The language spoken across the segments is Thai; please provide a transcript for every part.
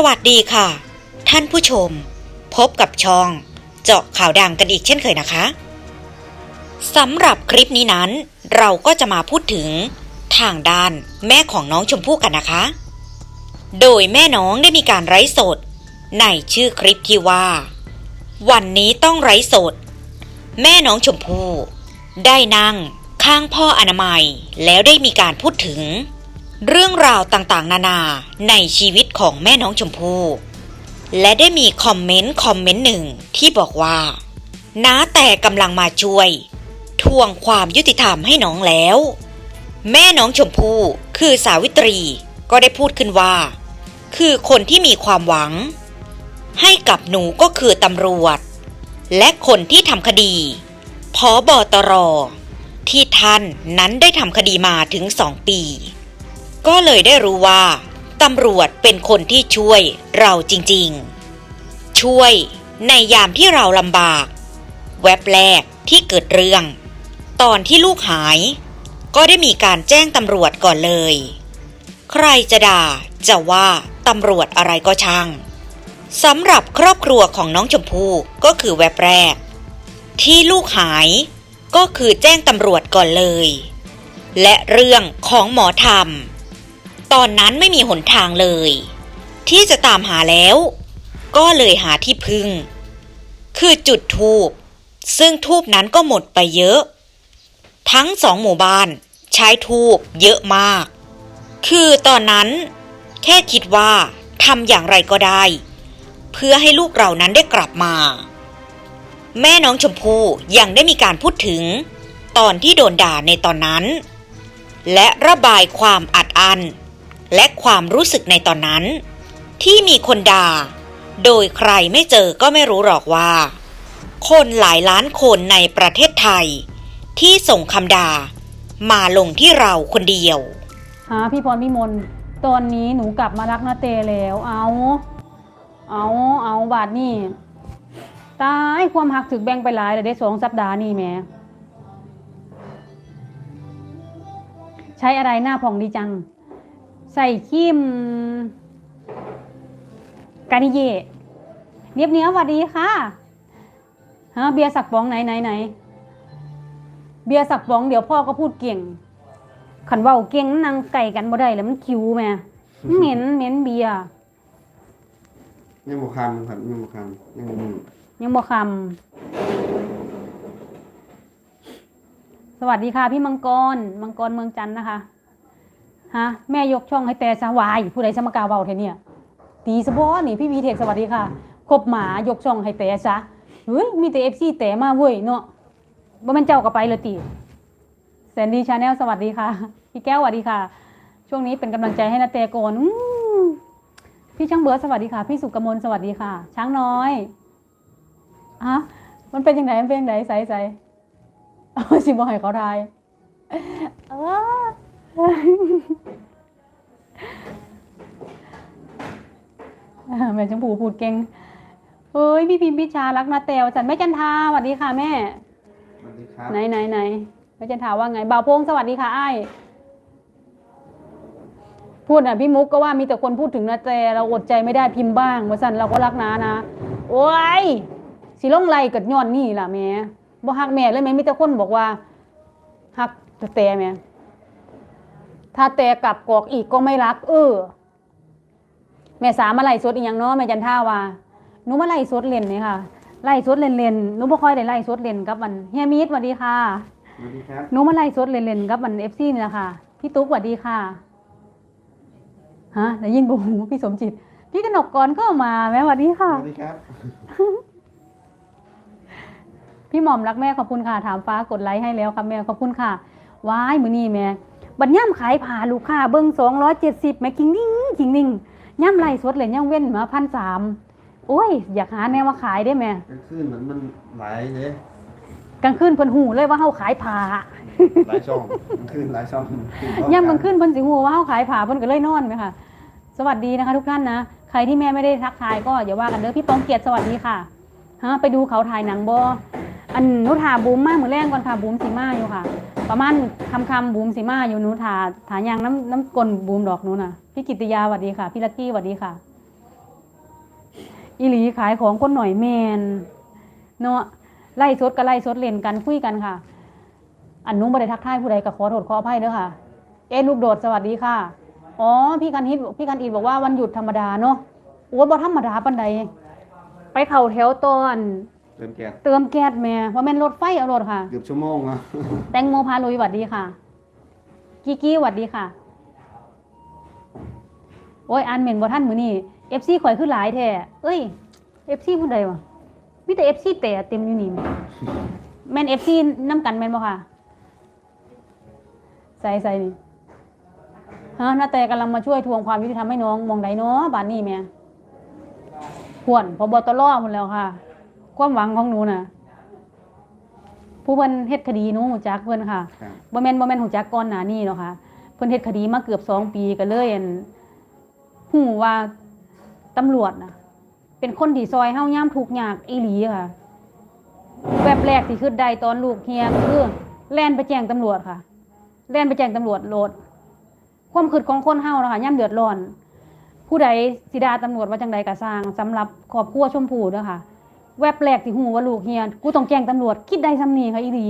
สวัสดีค่ะ ท่านผู้ชม พบกับช่อง เจาะข่าวดังกันอีกเช่นเคยนะคะสำหรับคลิปนี้นั้น เราก็จะมาพูดถึง ทางด้านแม่ของน้องชมพู่กันนะคะ โดยแม่น้องได้มีการไร้สด ในชื่อคลิปที่ว่า วันนี้ต้องไร้สด แม่น้องชมพู่ได้นั่งข้างพ่ออนามัยแล้วได้มีการพูดถึง เรื่องราวต่างๆ นานาในชีวิตของแม่น้องชมพู่และได้มีคอมเมนต์คอมเมนต์หนึ่งที่บอกว่า น้าแต่กำลังมาช่วย ทวงความยุติธรรมให้น้องแล้ว แม่น้องชมพู่คือสาวิตรีก็ได้พูดขึ้นว่า คือคนที่มีความหวัง ให้กับหนูก็คือตำรวจ และคนที่ทำคดีพอบอตร ที่ท่านนั้นได้ทำคดีมาถึงสองปี ก็เลยได้รู้ว่าตำรวจเป็นคนที่ช่วยเราจริงๆ ช่วยในยามที่เราลำบาก แวบแรกที่เกิดเรื่อง ตอนที่ลูกหาย ก็ได้มีการแจ้งตำรวจก่อนเลย ใครจะด่าจะว่าตำรวจอะไรก็ช่างสำหรับครอบครัวของน้องชมพู่ก็คือแวบแรก ที่ลูกหายก็คือแจ้งตำรวจก่อนเลย และเรื่องของหมอธรรม ตอนนั้นไม่มีหนทางเลย ที่จะตามหาแล้ว ก็เลยหาที่พึ่ง คือจุดทูบซึ่งทูบนั้นก็หมดไปเยอะ ทั้งสองหมู่บ้านใช้ทูบเยอะมาก คือตอนนั้น แค่คิดว่าทำอย่างไรก็ได้ เพื่อให้ลูกเรานั้นได้กลับมา แม่น้องชมพู่ยังได้มีการพูดถึง ตอนที่โดนด่าในตอนนั้น และระบายความอัดอั้น และความรู้สึกในตอนนั้น ที่มีคนด่า โดยใครไม่เจอก็ไม่รู้หรอกว่า คนหลายล้านคนในประเทศไทย ที่ส่งคำด่า มาลงที่เราคนเดียวหาพี่พรพี่มนตอนนี้หนูกลับมารักนาเตแล้ว เอา เอาเอาบาทนี่ตายความหักถึกแบ่งไปหลายเลยได้สองสัปดาห์นี่แม่ใช้อะไรหน้าผ่องดีจัง ใส่ครีมกานิเย่เนียบเนี้ยบหวัดดีค่ะฮะเบียร์สักป๋องไหนไหนไหนเบียร์สักป๋องเดี๋ยวพ่อก็พูดเก่ง ขันเว่าเก่งนางไก่กันบ่ได้แล้วมันคิวแม่มันเหม็นเหม็นเบียร์ยังบ่คำครับยังบ่คำยังบ่ยังบ่คำสวัสดีค่ะพี่มังกร มังกรเมืองจันทน์นะคะ ฮะแม่ยกช่องให้แต่สวายผู้ใดสมกาเบาเทเนี่ยตีสะบอนี่พี่วีเทคสวัสดีค่ะคบหมายกช่องให้แต่ซะเฮ้ยมีแต่เอฟซีแต่มาเว้ยเนาะบ่แม่นเจ้าก็ไปเลยตีแซนดี้ชาแนลสวัสดีค่ะ พี่แก้วสวัสดีค่ะ ช่วงนี้เป็นกำลังใจให้นาเตโกอนพี่ช่างเบิร์ดสวัสดีค่ะ พี่สุกมลสวัสดีค่ะ ช้างน้อยฮะมันเป็นยังไงมันเป็นยังไงใส่ใส่สิบอให้เขาทายเออ แม่ชมพูพูดเก่งเฮ้ยพี่พิมพ์พิชารักนาเตวจันแม่จันทาสวัสดีค่ะแม่สวัสดีครับไหนไหนไหนแม่จันทาว่าไงบ่าวพงสวัสดีค่ะไอ้ายพูดอะพี่มุกก็ว่ามีแต่คนพูดถึงนาเตเราอดใจไม่ได้พิมพ์บ้างว่าสันเราก็รักนานะ โอ้ยสิลงไล่กัดย้อนนี่ล่ะแม่บ่ฮักแม่เลยแม่มีแต่คนบอกว่าฮักแต่แต่แม่ถ้าแต่กลับกอกอีกก็ไม่รัก เออ แม่สามมาไล่สดอีหยังเนาะแม่จันท่าว่าหนูมาไล่สดเล่นนี่ค่ะไล่สดเล่นๆหนูบ่ค่อยได้ไล่สดเล่นกับมันเฮียมีดสวัสดีค่ะสวัสดีครับหนูมาไล่สดเล่นๆกับมัน FC นี่แหละค่ะพี่ตุ๊กสวัสดีค่ะฮะได้ยินบ่หูพี่สมจิต พี่กนกกรก็มาแม่สวัสดีสค่ะวัสดีครับ พี่หม่อมรักแม่ขอบคุณค่ะถามฟ้ากดไลค์ให้แล้วครับแม่ขอบคุณค่ะว้ายมือนี่แม่บัดย่ำขายผ่าลูกค้าเบิ้งสองร้อยเจ็ดสิบแม่คิงนิ่งคิงนิ่ง ย่ำไรสดเลยย่ำเว้นมาพันสามโอ้ย อยากหาแนวมาขายได้แม่กลางคืนมันมันหลายเลยกลางคืนเพิ่นหูเลยว่าเฮาขายผ่าหลายช่องกลางคืนหลายช่องย่ำกลางคืนเพิ่นสิหูว่าเฮาขายผ่าเพิ่นก็เลยนอนไหมค่ะ สวัสดีนะคะ ทุกท่านนะใครที่แม่ไม่ได้ทักทายก็อย่าว่ากันเด้อพี่ปองเกียรติสวัสดีค่ะฮะไปดูเขาถ่ายหนังบออันหนุถาบูมมากมือแรงก่อนค่ะบูมสีมาอยู่ค่ะ ประมาณคำคำบูมสีมาอยู่หนูถาถายางน้ำน้ำกลนบูมดอกหนูน่ะพี่กิติยาสวัสดีค่ะ พี่ลักกี้สวัสดีค่ะ อีหลีขายของคนหน่อยแมนเนาะไล่สดก็ไล่สดเล่นกันคุยกันค่ะ อันนุ้งบ่ได้ทักทายผู้ใดก็ขอโทษขออภัยเด้อค่ะ เอ็นลูกโดดสวัสดีค่ะ อ๋อ พี่กันฮิตพี่กันอีทบอกว่าวันหยุดธรรมดาเนาะโอ้บ่ธรรมดาปานใดไปเข่าแถวตอน เติมแก๊สเติมแก๊สแม่ว่าแม่นรถไฟเอารถค่ะ เกือบชั่วโมงอะแตงโมพาลุยหวัดดีค่ะกิกี้หวัดดีค่ะ โอ้ยอ่านเมนบ่ท่านมือนี่เอฟซีข่อยขึ้นหลายแท้เอ้ยเอฟซีผู้ใดวะมีแต่เอฟซีแต่เต็มอยู่นี่แม่แม่นเอฟซีน้ำกันแม่นบ่ค่ะ ใส่ใส่นี่ฮะนาแต่กำลังมาช่วยทวงความยุติธรรมให้น้องมองใดเนาะบ้านนี้แม่ควรพอบตรหมดแล้วค่ะ ความหวังของหนูน่ะ ผู้เพิ่นเฮ็ดคดีหนูหูจักเพิ่นค่ะครับ บ่แม่นบ่แม่นหูจักก่อนหน้านี้เนาะค่ะเพิ่นเฮ็ดคดีมาเกือบสองปีก็เลยอั่นฮู้ว่าตำรวจน่ะ เป็นคนที่ซอยเฮายามทุกข์ยากอีหลีค่ะ แวบแรกที่คิดได้ตอนลูกเฮียก็คือแล่นไปแจ้งตำรวจค่ะ แล่นไปแจ้งตำรวจโลด ความคิดของคนเฮาเนาะค่ะย่ำเดือดร้อน ผู้ใดสิดาตำรวจว่าจังใดก็สร้างสำหรับครอบครัวชมพู่เด้อค่ะ แวบแรกที่ฮู้ว่าลูกเฮียกูต้องแจ้งตำรวจ คิดได้ซำนี้ค่ะอีหลี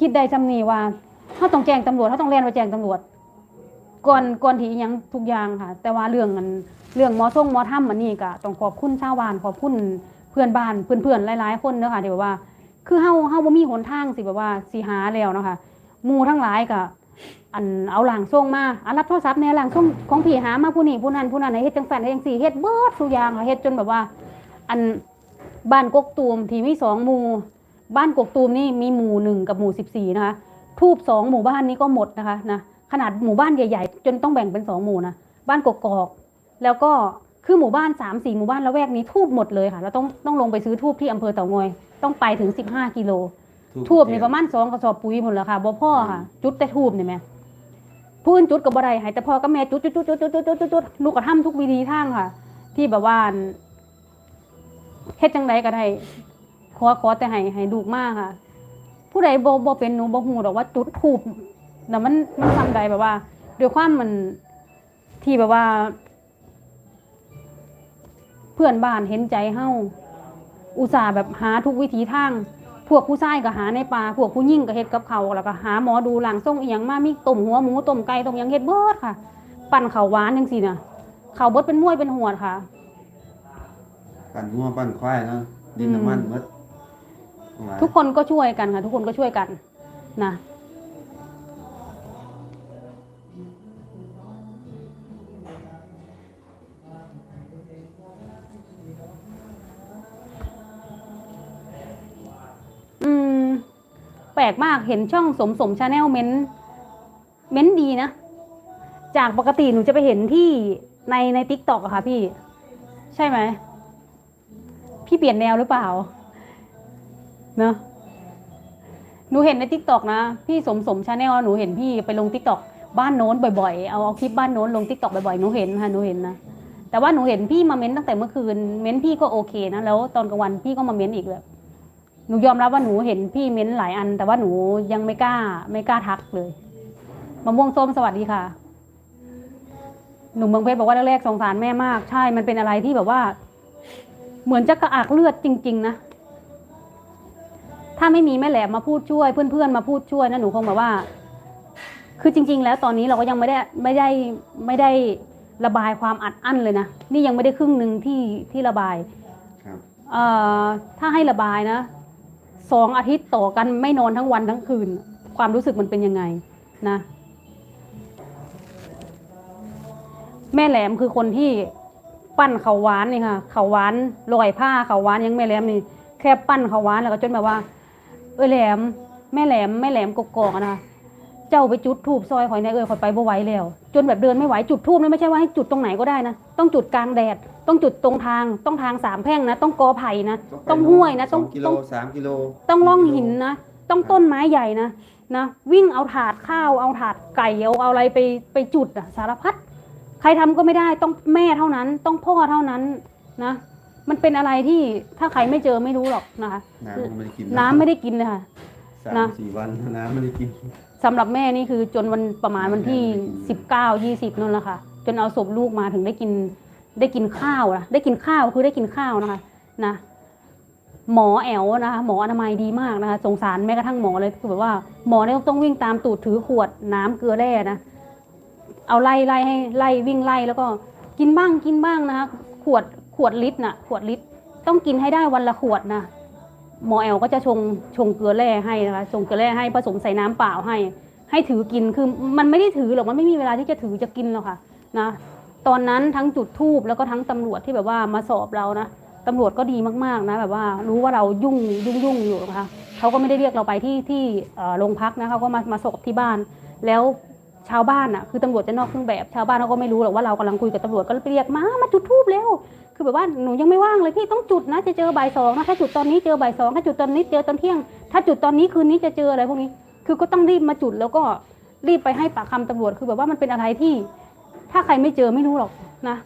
คิดได้ซำนี้ว่าเขาต้องแจ้งตำรวจเขาต้องแล่นไปแจ้งตำรวจ ก่อนก่อนที่ยังทุกอย่างค่ะ แต่ว่าเรื่องอันเรื่องหมอส่งหมอถ้ำอันนี้ก็ต้องขอบคุณชาวบ้านขอบคุณเพื่อนบ้านเพื่อนๆหลายๆคนเนาะค่ะที่แบบว่า คือเฮาเฮาบ่มีหนทางสิแบบว่าสิหาแล้วเนาะค่ะมู่ทั้งหลายก็อันเอาหลังส่งมาอันรับโทรศัพท์แนหลังส่งของพี่หามาผู้นี้ผู้นั้นผู้นั้นให้เฮ็ดจังซั่นให้จังซี่เฮ็ดเบิดทุกอย่างค่ะเฮ็ดจนแบบว่า อัน บ้านกกตูมที่มีสองหมู่ บ้านกกตูมนี่มีหมู่หนึ่งกับหมู่สิบสี่นะคะ ทูบสองหมู่บ้านนี้ก็หมดนะคะนะ ขนาดหมู่บ้านใหญ่ๆ จนต้องแบ่งเป็นสองหมู่นะ บ้านกกอก แล้วก็คือหมู่บ้านสามสี่หมู่บ้านละแวกนี้ทูบหมดเลยค่ะ เราต้องต้องลงไปซื้อทูบที่อำเภอเต่างอย ต้องไปถึงสิบห้ากิโล ทูบมีประมาณสองกระสอบปุ๋ยหมดแล้วค่ะบ่พ่อค่ะ จุดแต่ทูบเนี่ยแม่พื้นจุดกับบ่ไรหายแต่พ่อก็แม่จุดจุดจุดจุดจุดจุดจุดจุดลูกกระทำทุกวิธีทางค่ะ ที่แบบว่า เฮ็ดจังไดก็ได้ ขอขอแต่ให้ให้ลูกมากค่ะ ผู้ใดบ่บ่เป็นหนูบ่ฮู้ดอกว่าจุดทูบน่ะมันมันทำใดแบบว่าด้วยความมันที่แบบว่า เพื่อนบ้านเห็นใจเฮาอุตส่าห์แบบหาทุกวิถีทาง พวกผู้ชายก็หาในป่าพวกผู้หญิงก็เฮ็ดกับเขาแล้วก็หาหมอดูหลังส่งอีหยังมามีต้มหัวหมูต้มไก่ต้มหยังเฮ็ดเบิดค่ะ ปั่นข้าวหวานจังซี่น่ะข้าวเบิดเป็นมวยเป็นหวดค่ะ ปั่นงัวปั่นควายเนาะดินน้ำมันหมดเอาไว้ทุกคนก็ช่วยกันค่ะ ทุกคนก็ช่วยกันนะอืมแปลกมากเห็นช่องสมสมชาแนลเม้นเม้นดีนะ จากปกติหนูจะไปเห็นที่ในในทิกตอกอะค่ะพี่ ใช่ไหม พี่เปลี่ยนแนวหรือเปล่าเนอะหนูเห็นในทิกตอกนะ พี่สมสมชาแนลหนูเห็นพี่ไปลงทิกตอกบ้านโน้นบ่อยๆ เอาเอาคลิปบ้านโน้นลงทิกตอกบ่อยๆ หนูเห็นค่ะหนูเห็นนะ แต่ว่าหนูเห็นพี่มาเม้นตั้งแต่เมื่อคืน เม้นพี่ก็โอเคนะ แล้วตอนกลางวันพี่ก็มาเม้นอีกเลยหนูยอมรับว่าหนูเห็นพี่เม้นหลายอัน แต่ว่าหนูยังไม่กล้าไม่กล้าทักเลยมะม่วงส้มสวัสดีค่ะ หนุ่มเมืองเพชรบอกว่าแรกๆสงสารแม่มาก ใช่ มันเป็นอะไรที่แบบว่า เหมือนจะกระอักเลือดจริง ๆ นะ ถ้าไม่มีแม่แหลมมาพูดช่วย เพื่อนๆมาพูดช่วยนะหนูคงแบบว่า คือจริง ๆ แล้วตอนนี้เราก็ยังไม่ได้ไม่ได้ไม่ได้ระบายความอัดอั้นเลยนะ นี่ยังไม่ได้ครึ่งหนึ่งที่ที่ระบายครับเอ่อถ้าให้ระบายนะสองอาทิตย์ต่อกันไม่นอนทั้งวันทั้งคืน ความรู้สึกมันเป็นยังไงนะ แม่แหลมคือคนที่ ปั้นเขาวหวานนี่ค่ะเขาวหวานลอยผ้าเขาวหวานยังแม่แหลมนี่ แค่ปั้นเขาวหวานแล้วก็จนแบบว่า เออแหลมแม่แหลมแม่แหลมกกอกอะนะเจ้าไปจุดทูบซอยข่อยในเออข่อยไปบ่ไหวแล้ว จนแบบเดินไม่ไหวจุดทูบนี่ไม่ใช่ว่าให้จุดตรงไหนก็ได้นะ ต้องจุดกลางแดด ต้องจุดตรงทางต้องทางสามแพร่งนะ ต้องกอไผ่นะไปต้องห้วยนะสต้องกิโลต้องสามกิโลต้องล่องหินนะ ต้องต้นไม้ใหญ่นะนะ วิ่งเอาถาดข้าวเอาถาดไก่เอาเอาอะไรไปไปจุดอะสารพัด ใครทำก็ไม่ได้ต้องแม่เท่านั้น ต้องพ่อเท่านั้นนะ มันเป็นอะไรที่ถ้าใครไม่เจอไม่รู้หรอกนะคะน้ำก็ไม่ได้กินน้ำไม่ได้กินเลยค่ะสามนะสี่วันน้ำไม่ได้กินสำหรับแม่นี่คือจนวันประมาณวันที่สิบเก้ายี่สิบนั่นแหละค่ะ จนเอาศพลูกมาถึงได้กินได้กินข้าวนะได้กินข้าวคือได้กินข้าวนะคะนะหมอแอลนะคะหมออนามัยดีมากนะคะสงสารแม้กระทั่งหมอเลยคือแบบว่าหมอเนี่ยต้องวิ่งตามตูดถือขวดน้ำเกลือแร่นะ เอาไล่ไล่ให้ไล่วิ่งไล่แล้วก็กินบ้างกินบ้างนะคะขวดขวดลิตรน่ะขวดลิตรต้องกินให้ได้วันละขวดนะหมอแอลก็จะชงชงเกลือแร่ให้นะคะชงเกลือแร่ให้ผสมใส่น้ำเปล่าให้ ให้ถือกินคือมันไม่ได้ถือหรอกมันไม่มีเวลาที่จะถือจะกินหรอกค่ะนะตอนนั้นทั้งจุดทูบแล้วก็ทั้งตำรวจที่แบบว่ามาสอบเรานะตำรวจก็ดีมากๆนะแบบว่ารู้ว่าเรายุ่งยุ่งยุ่งอยู่นะคะเขาก็ไม่ได้เรียกเราไปที่ที่โรงพักนะเขาก็มามาสอบที่บ้าน แล้ว ชาวบ้านอะคือตำรวจจะนอกเครื่องแบบชาวบ้านเขาก็ไม่รู้หรอกว่าเรากำลังคุยกับตำรวจก็เลยไปเรียกมามาจุดทูบเร็วคือแบบว่าหนูยังไม่ว่างเลยพี่ต้องจุดนะจะเจอบ่ายสองนะถ้าจุดตอนนี้เจอบ่ายสองถ้าจุดตอนนี้เจอตอนเที่ยง ถ้าจุดตอนนี้คืนนี้จะเจออะไรพวกนี้ คือก็ต้องรีบมาจุดแล้วก็รีบไปให้ปากคำตำรวจคือแบบว่ามันเป็นอะไรที่ ถ้าใครไม่เจอไม่รู้หรอกนะ